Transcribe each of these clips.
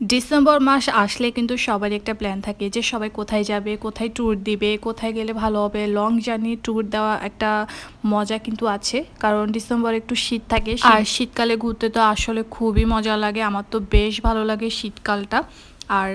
December মাস আসলে কিন্তু সবারই একটা প্ল্যান থাকে যে সবাই কোথায় যাবে কোথায় ট্যুর দিবে কোথায় গেলে ভালো হবে। লং জার্নি ট্যুর দেওয়া একটা মজা কিন্তু আছে কারণ ডিসেম্বর একটু শীত থাকে। আর শীতকালে ঘুরতে তো আসলে খুবই মজা লাগে। আমার তো বেশ ভালো লাগে শীতকালটা। আর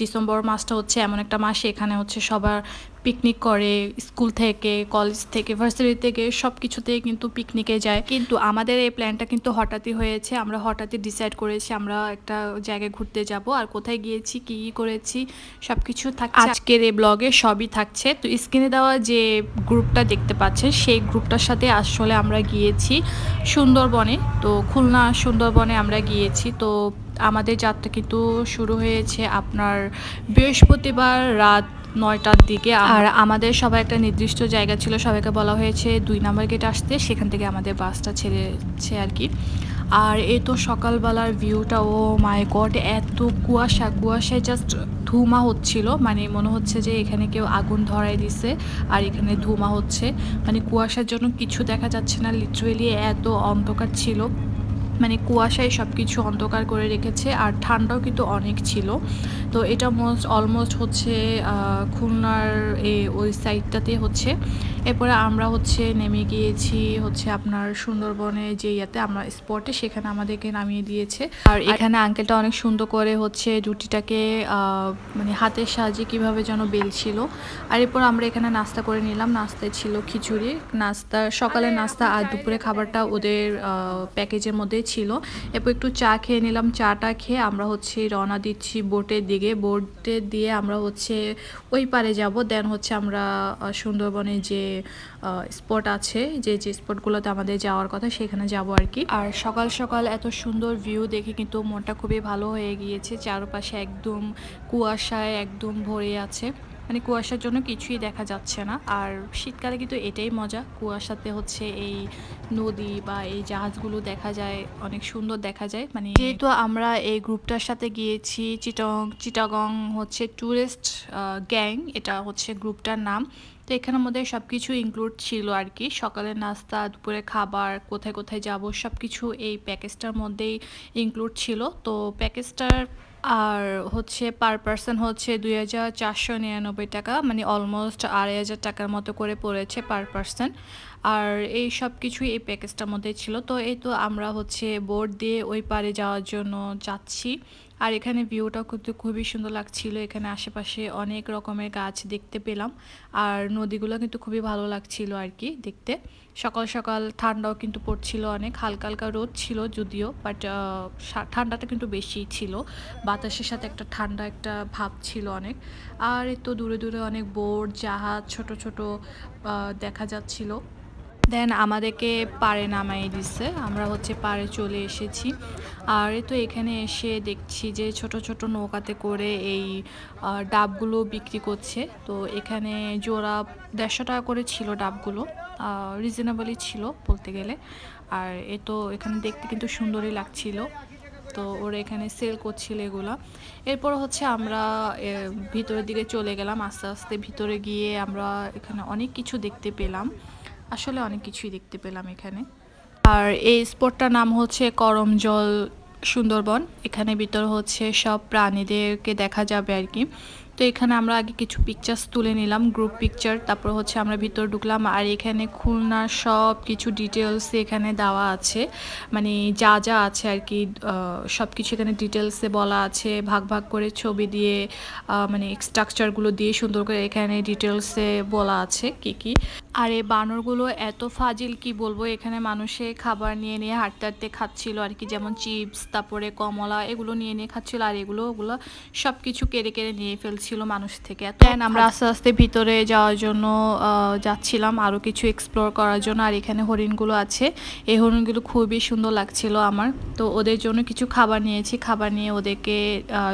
ডিসেম্বর মাসটা হচ্ছে এমন একটা মাস, এখানে হচ্ছে সবার পিকনিক করে স্কুল থেকে কলেজ থেকে ভার্সিটি থেকে সব কিছুতে কিন্তু পিকনিকে যায়। কিন্তু আমাদের এই প্ল্যানটা কিন্তু হঠাৎই হয়েছে, আমরা হঠাৎই ডিসাইড করেছি আমরা একটা জায়গায় ঘুরতে যাব, আর কোথায় গিয়েছি, কি কি করেছি সব কিছু থাকছে। আজকের এই ব্লগে সবই থাকছে। তো স্ক্রিনে দেওয়া যে গ্রুপটা দেখতে পাচ্ছেন, সেই গ্রুপটার সাথে আসলে আমরা গিয়েছি সুন্দরবনে। তো খুলনা সুন্দরবনে আমরা গিয়েছি। তো আমাদের যাত্রা কিন্তু শুরু হয়েছে আপনার বৃহস্পতিবার রাত নয়টার দিকে। আর আমাদের সবাই একটা নির্দিষ্ট জায়গা ছিল, সবাইকে বলা হয়েছে দুই নাম্বার গেট আসতে, সেখান থেকে আমাদের বাসটা ছেড়েছে আর কি। আর এই তো সকালবেলার ভিউটা ও মাই গড এত কুয়াশা, কুয়াশায় জাস্ট ধুমা হচ্ছিল। মানে মনে হচ্ছে যে এখানে কেউ আগুন ধরাই দিছে আর এখানে ধুমা হচ্ছে। মানে কুয়াশার জন্য কিছু দেখা যাচ্ছে না লিটারেলি এত অন্ধকার ছিল। মানে কুয়াশায় সব কিছু অন্ধকার করে রেখেছে আর ঠান্ডাও কিন্তু অনেক ছিল। তো এটা মোস্ট অলমোস্ট হচ্ছে খুলনার এ ওই সাইডটাতে হচ্ছে। এরপরে আমরা হচ্ছে নেমে গিয়েছি হচ্ছে আপনার সুন্দরবনে যে ইয়াতে আমরা স্পটে সেখানে আমাদেরকে নামিয়ে দিয়েছে। আর এখানে আঙ্কেলটা অনেক সুন্দর করে হচ্ছে রুটিটাকে মানে হাতের সাহায্যে কীভাবে যেন বেলছিল। আর এরপর আমরা এখানে নাস্তা করে নিলাম। নাস্তায় ছিল খিচুড়ি নাস্তা সকালে নাস্তা আর দুপুরে খাবারটা ওদের প্যাকেজের মধ্যেই ছিল। এরপর একটু চা খেয়ে নিলাম। চাটা খেয়ে আমরা হচ্ছে রওনা দিচ্ছি বোটের দিকে। বোটে দিয়ে আমরা হচ্ছে ওই পারে যাব। দেন হচ্ছে আমরা সুন্দরবনে যে স্পট আছে, যে যে স্পটগুলোতে আমাদের যাওয়ার কথা সেখানে যাব আর কি। আর সকাল সকাল এত সুন্দর ভিউ দেখে কিন্তু মনটা খুবই ভালো হয়ে গিয়েছে। চারপাশে একদম কুয়াশায় একদম ভরে আছে। মানে কুয়াশার জন্য কিছুই দেখা যাচ্ছে না। আর শীতকালে কিন্তু এটাই মজা। কুয়াশাতে হচ্ছে এই নদী বা এই জাহাজগুলো দেখা যায়, অনেক সুন্দর দেখা যায়। মানে যেহেতু আমরা এই গ্রুপটার সাথে গিয়েছি, চিটং, চিটাগং হচ্ছে ট্যুরিস্ট গ্যাং, এটা হচ্ছে গ্রুপটার নাম। তো এখানের মধ্যে সব কিছু ইনক্লুড ছিল আর কি সকালের নাস্তা দুপুরে খাবার, কোথায় কোথায় যাব সব কিছু এই প্যাকেজটার মধ্যেই ইনক্লুড ছিল। তো প্যাকেজটার আর হচ্ছে পার পার্সন হচ্ছে দুই হাজার চারশো নিরানব্বই টাকা মানে অলমোস্ট আড়াই হাজার টাকার মতো করে পড়েছে পার পার্সন আর এই সব কিছুই এই প্যাকেজটার মধ্যে ছিল। তো এই তো আমরা হচ্ছে বোর্ড দিয়ে ওই পারে যাওয়ার জন্য যাচ্ছি। আর এখানে ভিউটাও কিন্তু খুবই সুন্দর লাগছিল। এখানে আশেপাশে অনেক রকমের গাছ দেখতে পেলাম। আর নদীগুলো কিন্তু খুবই ভালো লাগছিল আর কি দেখতে। সকাল সকাল ঠান্ডাও কিন্তু পড়ছিল অনেক, হালকা হালকা রোদ ছিল যদিও বাট ঠান্ডাটা কিন্তু বেশি ছিল। বাতাসের সাথে একটা ঠান্ডা একটা ভাব ছিল অনেক। আর তো দূরে দূরে অনেক বোট, জাহাজ, ছোট ছোট দেখা যাচ্ছিল। দেন আমাদেরকে পাড়ে নামাই দিচ্ছে আমরা হচ্ছে পাড়ে চলে এসেছি। আর তো এখানে এসে দেখছি যে ছোট ছোট নৌকাতে করে এই ডাবগুলো বিক্রি করছে। তো এখানে জোড়া দেড়শো টাকা করে ছিল ডাবগুলো রিজনেবলই ছিল বলতে গেলে। আর এ তো এখানে দেখতে কিন্তু সুন্দরই লাগছিল। তো ওরা এখানে সেল করছিল এগুলো। এরপর হচ্ছে আমরা ভিতরের দিকে চলে গেলাম। আস্তে আস্তে ভিতরে গিয়ে আমরা এখানে অনেক কিছু দেখতে পেলাম। আসলে অনেক কিছুই দেখতে পেলাম এখানে। আর এই স্পটটার নাম হচ্ছে করমজল সুন্দরবন। এখানে ভিতর হচ্ছে সব প্রাণীদেরকে দেখা যাবে আর কি। তো এখানে আমরা আগে কিছু পিকচার্স তুলে নিলাম গ্রুপ পিকচার তারপর হচ্ছে আমরা ভিতর ঢুকলাম আর এখানে খুলনার সব কিছু ডিটেলস এখানে দেওয়া আছে। মানে যা যা আছে আর কি সব কিছু এখানে ডিটেলসে বলা আছে। ভাগ ভাগ করে ছবি দিয়ে মানে স্ট্রাকচারগুলো দিয়ে সুন্দর করে এখানে ডিটেলসে বলা আছে কি কি। আর এই বানরগুলো এত ফাজিল কি বলব? এখানে মানুষে খাবার নিয়ে নিয়ে হাঁটতে হাঁটতে খাচ্ছিল আর কি যেমন চিপস তারপরে কমলা এগুলো নিয়ে নিয়ে খাচ্ছিল আর এগুলো ওগুলো সব কিছু কেড়ে কেড়ে নিয়ে ফেলছিল মানুষ থেকে। দেন আমরা আস্তে আস্তে ভিতরে যাওয়ার জন্য যাচ্ছিলাম আরও কিছু এক্সপ্লোর করার জন্য আর এখানে হরিণগুলো আছে। এই হরিণগুলো খুবই সুন্দর লাগছিল আমার। তো ওদের জন্য কিছু খাবার নিয়েছি খাবার নিয়ে ওদেরকে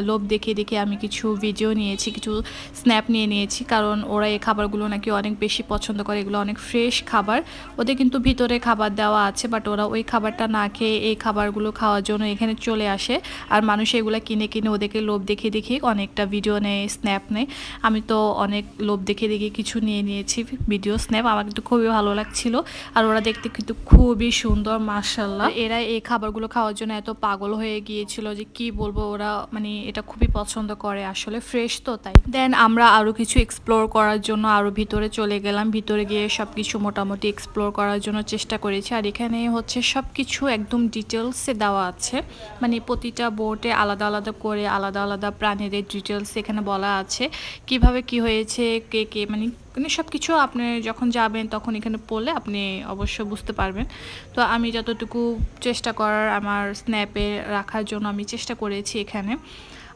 লোভ দেখিয়ে দেখে আমি কিছু ভিডিও নিয়েছি কিছু স্ন্যাপ নিয়ে নিয়েছি কারণ ওরা এই খাবারগুলো নাকি অনেক বেশি পছন্দ করে এগুলো এগুলো অনেক ফ্রেশ খাবার। ওদের কিন্তু ভিতরে খাবার দেওয়া আছে বাট ওরা ওই খাবারটা না খেয়ে এই খাবারগুলো খাওয়ার জন্য এখানে চলে আসে। আর মানুষ এগুলো কিনে কিনে ওদেরকে লোভ দেখিয়ে দেখিয়ে অনেকটা ভিডিও নেয় স্ন্যাপ নেয়। আমি তো অনেক লোভ দেখে দেখে কিছু নিয়ে নিয়েছি ভিডিও স্ন্যাপ আমার কিন্তু খুবই ভালো লাগছিল। আর ওরা দেখতে কিন্তু খুবই সুন্দর মার্শাল্লাহ এরা এই খাবারগুলো খাওয়ার জন্য এত পাগল হয়ে গিয়েছিল যে কি বলব ওরা মানে এটা খুবই পছন্দ করে, আসলে ফ্রেশ তো, তাই। দেন আমরা আরও কিছু এক্সপ্লোর করার জন্য আরও ভিতরে চলে গেলাম, ভিতরে গিয়ে সব কিছু মোটামুটি এক্সপ্লোর করার জন্য চেষ্টা করেছি। আর এখানে হচ্ছে সব কিছু একদম ডিটেলসে দেওয়া আছে। মানে প্রতিটা বোর্ডে আলাদা আলাদা করে আলাদা আলাদা প্রাণীদের ডিটেলস এখানে বলা আছে। কীভাবে কি হয়েছে, কে কে মানে মানে সব কিছু আপনি যখন যাবেন তখন এখানে পড়লে আপনি অবশ্য বুঝতে পারবেন। তো আমি যতটুকু চেষ্টা করার, আমার স্ন্যাপে রাখার জন্য আমি চেষ্টা করেছি এখানে।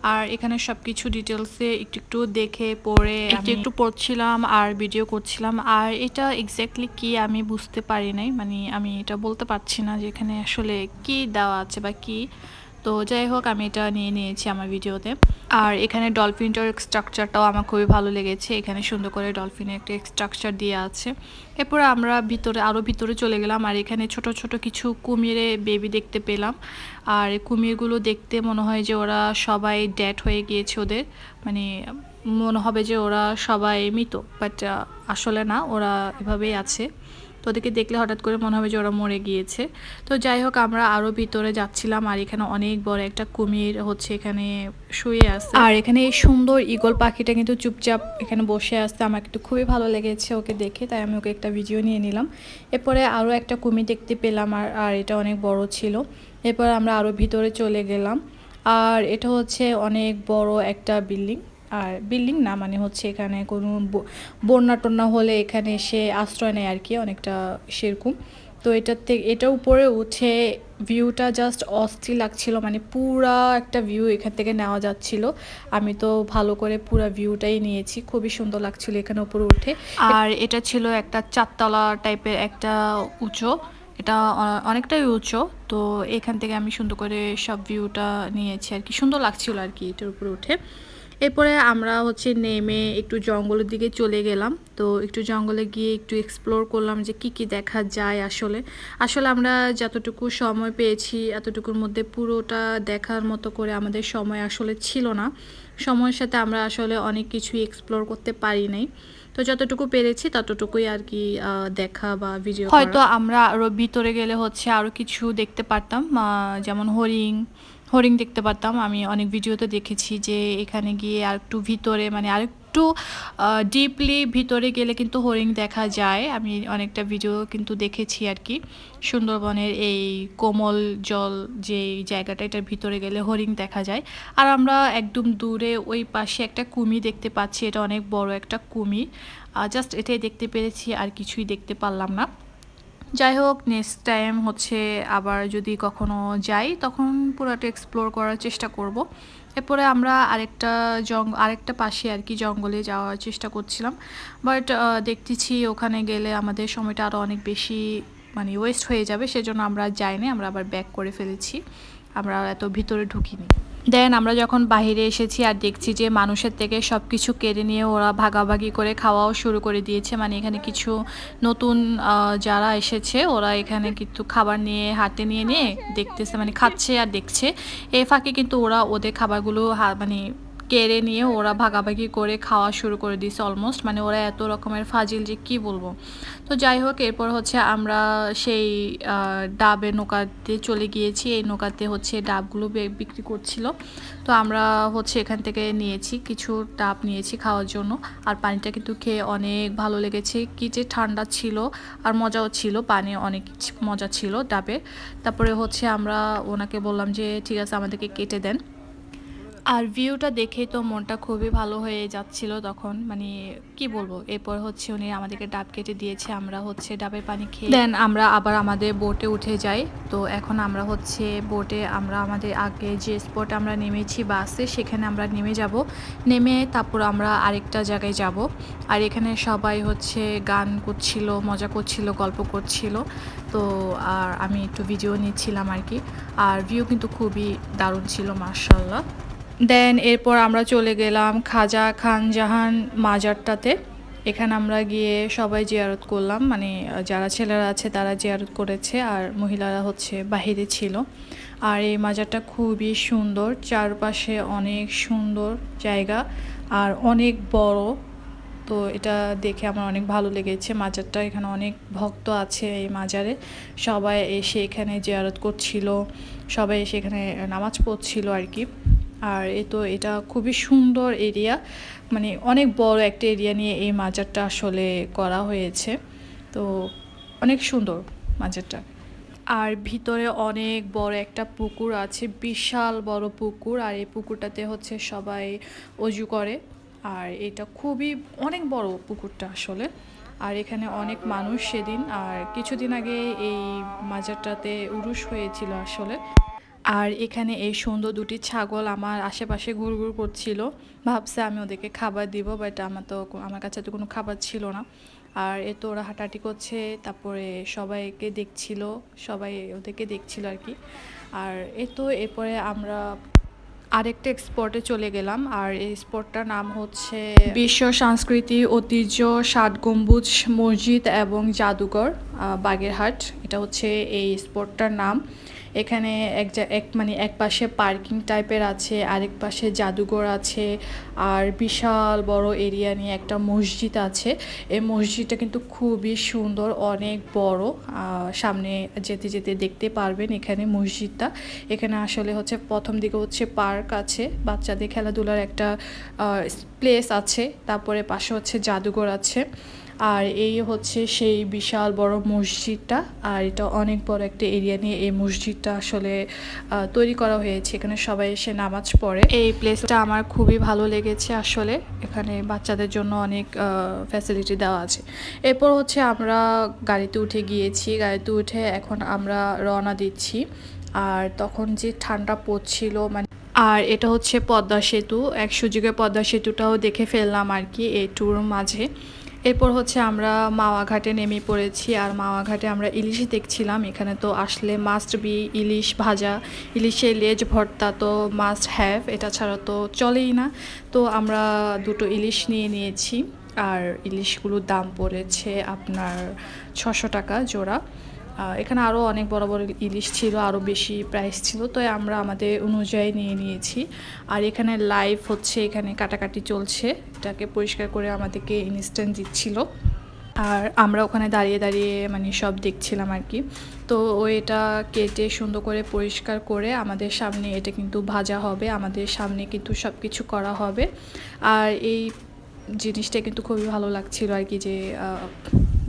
আর এখানে সব কিছু ডিটেলসে একটু একটু দেখে, পড়ে একটু একটু পড়ছিলাম আর ভিডিও করছিলাম। আর এটা এক্স্যাক্টলি কি আমি বুঝতে পারি নাই। মানে আমি এটা বলতে পারছি না যে এখানে আসলে কি দেওয়া আছে বা কি। তো যাই হোক আমি এটা নিয়ে নিয়েছি আমার ভিডিওতে। আর এখানে ডলফিনটার স্ট্রাকচারটাও আমার খুবই ভালো লেগেছে। এখানে সুন্দর করে ডলফিনের একটা স্ট্রাকচার দিয়ে আছে। এরপরে আমরা ভিতরে আরও ভিতরে চলে গেলাম। আর এখানে ছোট ছোট কিছু কুমিরে বেবি দেখতে পেলাম। আর কুমিরগুলো দেখতে মনে হয় যে ওরা সবাই ড্যাট হয়ে গিয়েছে ওদের। মানে মনে হবে যে ওরা সবাই মৃত বাট আসলে না, ওরা এভাবেই আছে। তো ওদেরকে দেখলে হঠাৎ করে মনে হবে যে ওরা মরে গিয়েছে। তো যাই হোক, আমরা আরও ভিতরে যাচ্ছিলাম আর এখানে অনেক বড় একটা কুমির হচ্ছে এখানে শুয়ে আছে। আর এখানে এই সুন্দর ইগল পাখিটা কিন্তু চুপচাপ এখানে বসে আসতে আমার কিন্তু খুবই ভালো লেগেছে ওকে দেখে, তাই আমি ওকে একটা ভিডিও নিয়ে নিলাম। এরপরে আরও একটা কুমির দেখতে পেলাম আর আর এটা অনেক বড় ছিল। এরপর আমরা আরও ভিতরে চলে গেলাম। আর এটা হচ্ছে অনেক বড় একটা বিল্ডিং। আর বিল্ডিং না মানে হচ্ছে এখানে কোনো বন্যা টন্যা হলে এখানে এসে আশ্রয় নেয় আর কি অনেকটা সেরকম। তো এটার থেকে, এটার উপরে উঠে ভিউটা জাস্ট অস্থির লাগছিল মানে পুরা একটা ভিউ এখান থেকে নেওয়া যাচ্ছিল। আমি তো ভালো করে পুরা ভিউটাই নিয়েছি, খুবই সুন্দর লাগছিল এখানে উপরে উঠে। আর এটা ছিল একটা চারতলা টাইপের একটা উঁচু, এটা অনেকটাই উঁচু। তো এখান থেকে আমি সুন্দর করে সব ভিউটা নিয়েছি আর কি, সুন্দর লাগছিল আর কি এটার উপরে উঠে। এরপরে আমরা হচ্ছে নেমে একটু জঙ্গলের দিকে চলে গেলাম। তো একটু জঙ্গলে গিয়ে একটু এক্সপ্লোর করলাম যে কি কি দেখা যায় আসলে। আসলে আমরা যতটুকু সময় পেয়েছি, এতটুকুর মধ্যে পুরোটা দেখার মতো করে আমাদের সময় আসলে ছিল না। সময়ের সাথে আমরা আসলে অনেক কিছুই এক্সপ্লোর করতে পারি নাই। তো যতটুকু পেরেছি ততটুকুই আর কি দেখা বা ভিডিও হয়তো আমরা আরও ভিতরে গেলে হচ্ছে আরও কিছু দেখতে পারতাম যেমন হরিণ হরিণ দেখতে পারতাম। আমি অনেক ভিডিওতে দেখেছি যে এখানে গিয়ে আর একটু ভিতরে মানে আর একটু ডিপলি ভিতরে গেলে কিন্তু হরিণ দেখা যায়। আমি অনেকটা ভিডিও কিন্তু দেখেছি আর কি। সুন্দরবনের এই কোমল জল যে জায়গাটা, এটার ভিতরে গেলে হরিণ দেখা যায়। আর আমরা একদম দূরে ওই পাশে একটা কুমির দেখতে পাচ্ছি। এটা অনেক বড় একটা কুমির জাস্ট এটাই দেখতে পেরেছি, আর কিছুই দেখতে পারলাম না। যাই হোক নেক্সট টাইম হচ্ছে আবার যদি কখনো যাই, তখন পুরোটা এক্সপ্লোর করার চেষ্টা করব। এরপরে আমরা আরেকটা জঙ্গ আরেকটা পাশে আর কি জঙ্গলে যাওয়ার চেষ্টা করছিলাম। বাট দেখতেছি ওখানে গেলে আমাদের সময়টা আরও অনেক বেশি মানে ওয়েস্ট হয়ে যাবে, সেজন্য আমরা যাইনি, আমরা আবার ব্যাক করে ফেলেছি। আমরা এত ভিতরে ঢুকিনি। দেন আমরা যখন বাহিরে এসেছি আর দেখছি যে মানুষের থেকে সব কিছু কেড়ে নিয়ে ওরা ভাগাভাগি করে খাওয়াও শুরু করে দিয়েছে মানে এখানে কিছু নতুন যারা এসেছে, ওরা এখানে কিন্তু খাবার নিয়ে, হাতে নিয়ে নিয়ে দেখতেছে মানে খাচ্ছে আর দেখছে। এ ফাঁকে কিন্তু ওরা ওদের খাবারগুলো মানে কেড়ে নিয়ে ওরা ভাগাভাগি করে খাওয়া শুরু করে দিয়েছে অলমোস্ট মানে ওরা এত রকমের ফাজিল যে কি বলব? তো যাই হোক, এরপর হচ্ছে আমরা সেই ডাবের নৌকাতে চলে গিয়েছি। এই নৌকাতে হচ্ছে ডাবগুলো বিক্রি করছিল। তো আমরা হচ্ছে এখান থেকে নিয়েছি, কিছু ডাব নিয়েছি খাওয়ার জন্য। আর পানিটা কিন্তু খেয়ে অনেক ভালো লেগেছে। কি যে ঠান্ডা ছিল আর মজাও ছিল, পানি অনেক মজা ছিল ডাবের। তারপরে হচ্ছে আমরা ওনাকে বললাম যে, ঠিক আছে, আমাদেরকে কেটে দেন। আর ভিউটা দেখে তো মনটা খুবই ভালো হয়ে যাচ্ছিল তখন। মানে কি বলব, এরপর হচ্ছে উনি আমাদেরকে ডাব কেটে দিয়েছে, আমরা হচ্ছে ডাবের পানি খেয়ে দেন আমরা আবার আমাদের বোটে উঠে যাই। তো এখন আমরা হচ্ছে বোটে আমরা আমাদের আগে যে স্পটে আমরা নেমেছি বাসে সেখানে আমরা নেমে যাব। নেমে তারপর আমরা আরেকটা জায়গায় যাব। আর এখানে সবাই হচ্ছে গান করছিল, মজা করছিল, গল্প করছিল। তো আর আমি একটু ভিডিও নিচ্ছিলাম আর কি। আর ভিউ কিন্তু খুবই দারুণ ছিল মার্শাল্লাহ দেন এরপর আমরা চলে গেলাম খাজা খান জাহান মাজারটাতে। এখানে আমরা গিয়ে সবাই জিয়ারত করলাম। মানে যারা ছেলেরা আছে তারা জিয়ারত করেছে আর মহিলারা হচ্ছে বাহিরে ছিল। আর এই মাজারটা খুবই সুন্দর, চারপাশে অনেক সুন্দর জায়গা আর অনেক বড়। তো এটা দেখে আমার অনেক ভালো লেগেছে। মাজারটা এখানে অনেক ভক্ত আছে এই মাজারে। সবাই এসে এখানে জিয়ারত করছিল, সবাই এসে এখানে নামাজ পড়ছিল আর কি। আর এ তো এটা খুবই সুন্দর এরিয়া। মানে অনেক বড় একটা এরিয়া নিয়ে এই মাজারটা আসলে করা হয়েছে। তো অনেক সুন্দর মাজারটা। আর ভিতরে অনেক বড় একটা পুকুর আছে, বিশাল বড় পুকুর। আর এই পুকুরটাতে হচ্ছে সবাই অজু করে। আর এটা খুবই অনেক বড় পুকুরটা আসলে। আর এখানে অনেক মানুষ সেদিন। আর কিছুদিন আগে এই মাজারটাতে উরুষ হয়েছিল আসলে। আর এখানে এই সুন্দর দুটি ছাগল আমার আশেপাশে ঘুরঘুর করছিল। ভাবছে আমি ওদেরকে খাবার দিব বাট আমার তো আমার কাছে তো কোনো খাবার ছিল না। আর এ তো ওরা হাঁটাহাঁটি করছে, তারপরে সবাইকে দেখছিল, সবাই ওদেরকে দেখছিল আর কি। আর এ তো এরপরে আমরা আরেকটা স্পটে চলে গেলাম, আর এই স্পটটার নাম হচ্ছে বিশ্ব সংস্কৃতি ঐতিহ্য ষাট গম্বুজ মসজিদ এবং জাদুঘর বাগেরহাট। এটা হচ্ছে এই স্পটটার নাম। এখানে এক এক মানে এক পাশে পার্কিং টাইপের আছে, আরেক পাশে জাদুঘর আছে, আর বিশাল বড় এরিয়া নিয়ে একটা মসজিদ আছে। এই মসজিদটা কিন্তু খুবই সুন্দর, অনেক বড়। সামনে যেতে যেতে দেখতে পারবেন এখানে মসজিদটা। এখানে আসলে হচ্ছে প্রথম দিকে হচ্ছে পার্ক আছে, বাচ্চাদের খেলাধুলার একটা প্লেস আছে, তারপরে পাশে হচ্ছে জাদুঘর আছে। আর এই হচ্ছে সেই বিশাল বড় মসজিদটা, আর এটা অনেক বড় একটা এরিয়া নিয়ে এই মসজিদটা আসলে তৈরি করা হয়েছে। এখানে সবাই এসে নামাজ পড়ে। এই প্লেসটা আমার খুবই ভালো লেগেছে আসলে। এখানে বাচ্চাদের জন্য অনেক ফ্যাসিলিটি দেওয়া আছে। এরপর হচ্ছে আমরা গাড়িতে উঠে গিয়েছি। গাড়িতে উঠে এখন আমরা রওনা দিচ্ছি। আর তখন যে ঠান্ডা পড়ছিল মানে আর এটা হচ্ছে পদ্মা সেতু। এক সুযোগে পদ্মা সেতুটাও দেখে ফেললাম আর কি এই ট্যুর মাঝে। এরপর হচ্ছে আমরা মাওয়া ঘাটে নেমে পড়েছি আর মাওয়া ঘাটে আমরা ইলিশ দেখছিলাম। এখানে তো আসলে মাস্ট বি ইলিশ ভাজা। ইলিশে লেজ ভর্তা তো মাস্ট হ্যাভ এটা ছাড়া তো চলেই না। তো আমরা দুটো ইলিশ নিয়ে নিয়েছি। আর ইলিশগুলোর দাম পড়েছে আপনার ছশো টাকা জোড়া। এখানে আরও অনেক বড় বড় ইলিশ ছিল আরও বেশি প্রাইস ছিল, তো আমরা আমাদের অনুযায়ী নিয়ে নিয়েছি। আর এখানে লাইভ হচ্ছে, এখানে কাটাকাটি চলছে, এটাকে পরিষ্কার করে আমাদেরকে ইনস্ট্যান্ট দিচ্ছিল। আর আমরা ওখানে দাঁড়িয়ে দাঁড়িয়ে মানে সব দেখছিলাম আর কি। তো ও এটা কেটে সুন্দর করে পরিষ্কার করে আমাদের সামনে এটা কিন্তু ভাজা হবে, আমাদের সামনে কিন্তু সব কিছু করা হবে। আর এই জিনিসটা কিন্তু খুবই ভালো লাগছিল আর কি যে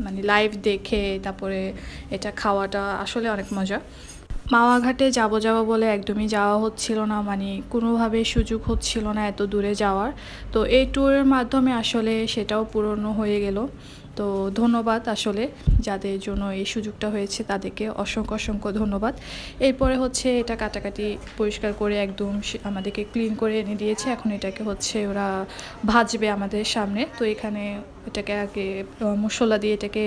মানে লাইভ দেখে, তারপরে এটা খাওয়াটা আসলে অনেক মজা। মাওয়াঘাটে যাব যাব বলে একদমই যাওয়া হচ্ছিল না মানে কোনোভাবে সুযোগ হচ্ছিল না এত দূরে যাওয়ার। তো এই ট্যুরের মাধ্যমে আসলে সেটাও পূরণ হয়ে গেল। তো ধন্যবাদ আসলে যাদের জন্য এই সুযোগটা হয়েছে, তাদেরকে অসংখ্য অসংখ্য ধন্যবাদ। এরপরে হচ্ছে এটা কাটাকাটি পরিষ্কার করে একদম আমাদেরকে ক্লিন করে এনে দিয়েছে। এখন এটাকে হচ্ছে ওরা ভাজবে আমাদের সামনে। তো এখানে এটাকে আগে মশলা দিয়ে এটাকে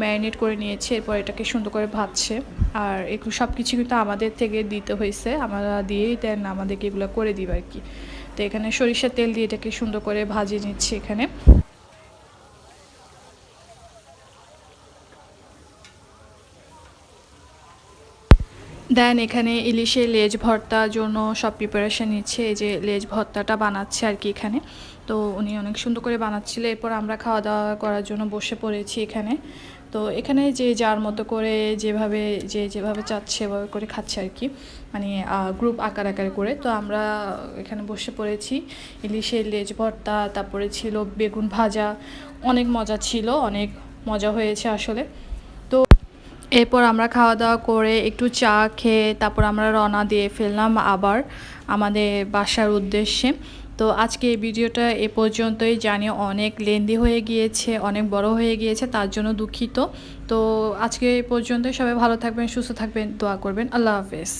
ম্যারিনেট করে নিয়েছে। এরপর এটাকে সুন্দর করে ভাজছে। আর এগুলো সব কিছু কিন্তু আমাদের থেকে দিতে হয়েছে। আমরা দিয়েই দেন আমাদেরকে এগুলো করে দিবে আর কি। তো এখানে সরিষার তেল দিয়ে এটাকে সুন্দর করে ভাজিয়ে নিচ্ছে এখানে। দেন এখানে ইলিশের লেজ ভর্তার জন্য সব প্রিপারেশান নিচ্ছে। এই যে লেজ ভর্তাটা বানাচ্ছে আর কি এখানে। তো উনি অনেক সুন্দর করে বানাচ্ছিল। এরপর আমরা খাওয়া দাওয়া করার জন্য বসে পড়েছি এখানে। তো এখানে যে যার মতো করে যেভাবে, যে যেভাবে চাচ্ছে এভাবে করে খাচ্ছে আর কি। মানে গ্রুপ আকার আকার করে। তো আমরা এখানে বসে পড়েছি। ইলিশের লেজ ভর্তা, তারপরে ছিল বেগুন ভাজা। অনেক মজা ছিল, অনেক মজা হয়েছে আসলে। এরপর আমরা খাওয়া দাওয়া করে একটু চা খেয়ে তারপর আমরা রওনা দিয়ে ফেললাম আবার আমাদের বাসার উদ্দেশ্যে। তো আজকে এই ভিডিওটা এ পর্যন্তই। জানি অনেক লেন্দি হয়ে গিয়েছে, অনেক বড় হয়ে গিয়েছে, তার জন্য দুঃখিত। তো আজকে এ পর্যন্তই। সবাই ভালো থাকবেন, সুস্থ থাকবেন, দোয়া করবেন। আল্লাহ হাফেজ।